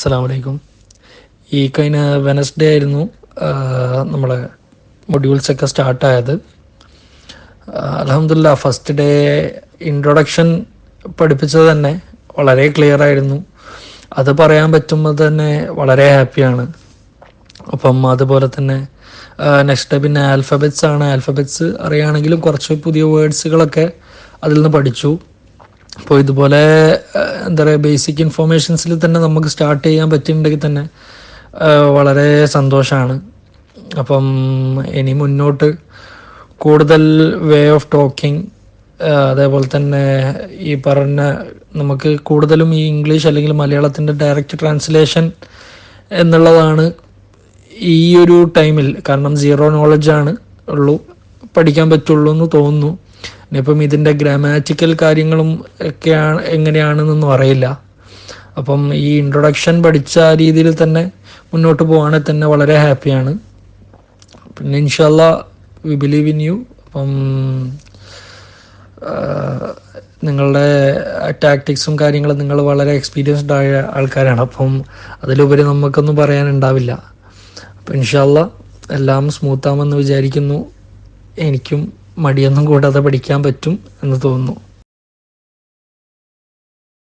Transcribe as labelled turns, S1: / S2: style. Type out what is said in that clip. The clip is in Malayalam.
S1: അസ്സാം വലൈക്കും ഈ കഴിഞ്ഞ വെനസ്ഡേ ആയിരുന്നു നമ്മളെ മൊഡ്യൂൾസ് ഒക്കെ സ്റ്റാർട്ടായത് അലഹമില്ല ഫസ്റ്റ് ഡേ ഇൻട്രൊഡക്ഷൻ പഠിപ്പിച്ചത് തന്നെ വളരെ ക്ലിയർ ആയിരുന്നു. അത് പറയാൻ പറ്റുമ്പോൾ തന്നെ വളരെ ഹാപ്പിയാണ് അപ്പം അതുപോലെ തന്നെ നെക്സ്റ്റ് പിന്നെ ആൽഫബറ്റ്സ് ആണ്. ആൽഫബറ്റ്സ് അറിയുകയാണെങ്കിലും കുറച്ച് പുതിയ വേർഡ്സുകളൊക്കെ അതിൽ നിന്ന് പഠിച്ചു. അപ്പോൾ ഇതുപോലെ എന്താ പറയുക ബേസിക് ഇൻഫോർമേഷൻസിൽ തന്നെ നമുക്ക് സ്റ്റാർട്ട് ചെയ്യാൻ പറ്റിയിട്ടുണ്ടെങ്കിൽ തന്നെ വളരെ സന്തോഷമാണ് അപ്പം ഇനി മുന്നോട്ട് കൂടുതൽ വേ ഓഫ് ടോക്കിംഗ് അതേപോലെ തന്നെ ഈ പറഞ്ഞ നമുക്ക് കൂടുതലും ഈ ഇംഗ്ലീഷ് അല്ലെങ്കിൽ മലയാളത്തിന്റെ ഡയറക്റ്റ് ട്രാൻസ്ലേഷൻ എന്നുള്ളതാണ് ഈ ഒരു ടൈമിൽ കാരണം സീറോ നോളജാണ് ഉള്ളൂ പഠിക്കാൻ പറ്റുള്ളൂ എന്ന് തോന്നുന്നു. ഇനിയിപ്പം ഇതിന്റെ ഗ്രാമാറ്റിക്കൽ കാര്യങ്ങളും ഒക്കെയാണ് എങ്ങനെയാണെന്നൊന്നും അറിയില്ല. അപ്പം ഈ ഇൻട്രൊഡക്ഷൻ പഠിച്ച രീതിയിൽ തന്നെ മുന്നോട്ട് പോകുകയാണെങ്കിൽ തന്നെ വളരെ ഹാപ്പിയാണ് പിന്നെ ഇൻഷല്ല വി ബിലീവ് ഇൻ യു അപ്പം നിങ്ങളുടെ ടാക്ടിക്സും കാര്യങ്ങളും നിങ്ങൾ വളരെ എക്സ്പീരിയൻസ്ഡ് ആയ ആൾക്കാരാണ്. അപ്പം അതിലുപരി നമുക്കൊന്നും പറയാനുണ്ടാവില്ല. അപ്പം ഇൻഷല്ല എല്ലാം സ്മൂത്താമെന്ന് വിചാരിക്കുന്നു. എനിക്കും മടിയൊന്നും കൂടാതെ പഠിക്കാൻ പറ്റും എന്ന് തോന്നുന്നു.